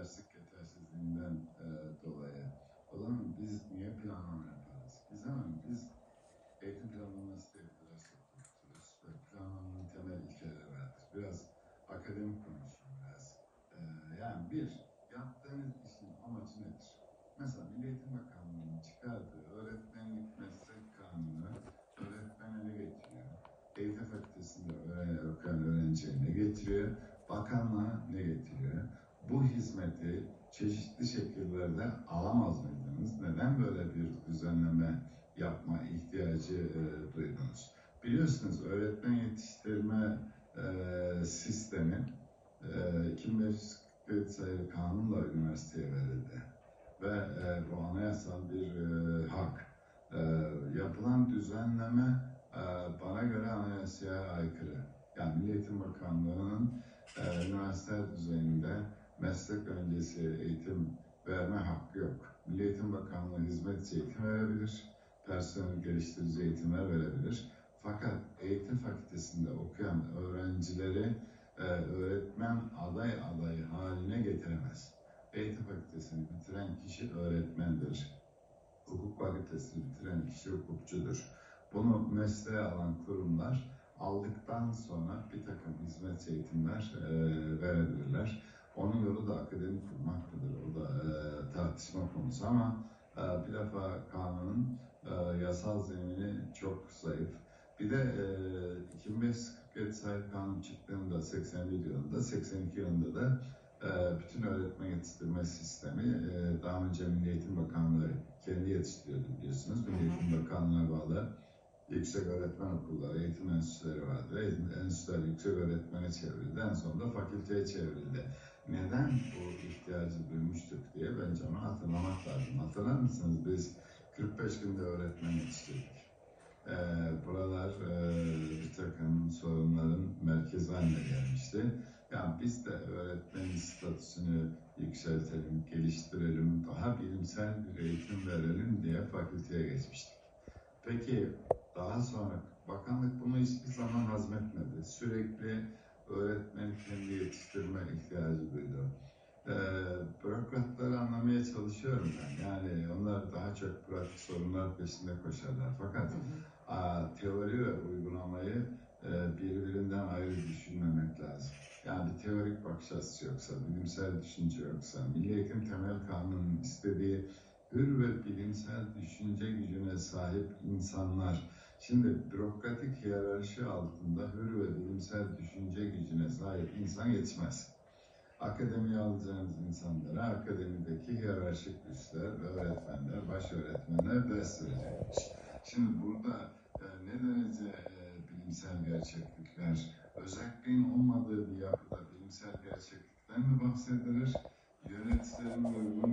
derslik yetersizliğinden e, dolayı. O zaman biz niye planlama yaparız? Biz hemen biz eğitim planlaması diye bir ders okuturuz. Ve planlamanın temel ilkeleri vardır. Biraz akademik konuşuyorum biraz. E, yani bir, yaptığınız işin amacı nedir? Mesela Milli Eğitim Bakanlığı'nın çıkardığı öğretmenlik meslek kanunu öğretmen ele getiriyor. Eğitim fakültesinde öğren- öğrenciye ne getiriyor? Bakanlığa ne getiriyor? Bu hizmeti çeşitli şekillerde alamaz mıydınız? Neden böyle bir düzenleme yapma ihtiyacı e, duydunuz? Biliyorsunuz öğretmen yetiştirme e, sistemi e, 2540 sayılı kanunla üniversiteye verildi ve e, bu anayasal bir e, hak. E, yapılan düzenleme e, bana göre anayasaya aykırı. Yani Milli Eğitim Bakanlığı'nın e, üniversite düzeyinde meslek öncesi eğitim verme hakkı yok. Milli Eğitim Bakanlığı hizmetçi eğitim verebilir, personel geliştirici eğitimler verebilir. Fakat eğitim fakültesinde okuyan öğrencileri e, öğretmen aday adayı haline getiremez. Eğitim fakültesini bitiren kişi öğretmendir. Hukuk fakültesini bitiren kişi hukukçudur. Bunu mesleğe alan kurumlar aldıktan sonra bir takım hizmet eğitimler e, verebilirler. Onun yolu da akademik kurmaktır. O da e, tartışma konusu ama e, bir defa kanunun e, yasal zemini çok zayıf. Bir de e, 2547 sayılı kanun çıktığında 81 yılında, 82 yılında da e, bütün öğretmen yetiştirme sistemi e, daha önce Milli Eğitim Bakanlığı kendi yetiştiriyordu biliyorsunuz. Milli Eğitim Bakanlığı'na bağlı yüksek öğretmen okulları, eğitim enstitüleri vardı. Eğitim enstitüleri yüksek öğretmene çevrildi. En sonunda fakülteye çevrildi. Bu ihtiyacı duymuştuk diye bence onu hatırlamak lazım. Hatırlar mısınız biz 45 günde öğretmen yetiştirdik. Ee, buralar e, bir takım sorunların merkezi haline gelmişti. Yani biz de öğretmenin statüsünü yükseltelim, geliştirelim, daha bilimsel bir eğitim verelim diye fakülteye geçmiştik. Peki daha sonra bakanlık bunu hiçbir zaman hazmetmedi. Sürekli öğretmen kendi yetiştirme ihtiyacı duydu. Ee, bürokratları anlamaya çalışıyorum ben. Yani onlar daha çok pratik sorunlar peşinde koşarlar. Fakat a, teori ve uygulamayı e, birbirinden ayrı düşünmemek lazım. Yani bir teorik bakış açısı yoksa, bilimsel düşünce yoksa, Milli Eğitim Temel Kanunu'nun istediği hür ve bilimsel düşünce gücüne sahip insanlar, şimdi bürokratik hiyerarşi altında hür ve bilimsel düşünce gücüne sahip insan yetişmez. Akademiye alacağınız insanlara akademideki hiyerarşik güçler, öğretmenler, baş öğretmenler ders verecekmiş. Şimdi burada e, ne derece e, bilimsel gerçeklikler, özelliğin olmadığı bir yapıda bilimsel gerçeklikten mi bahsedilir? Yöneticilerin uygun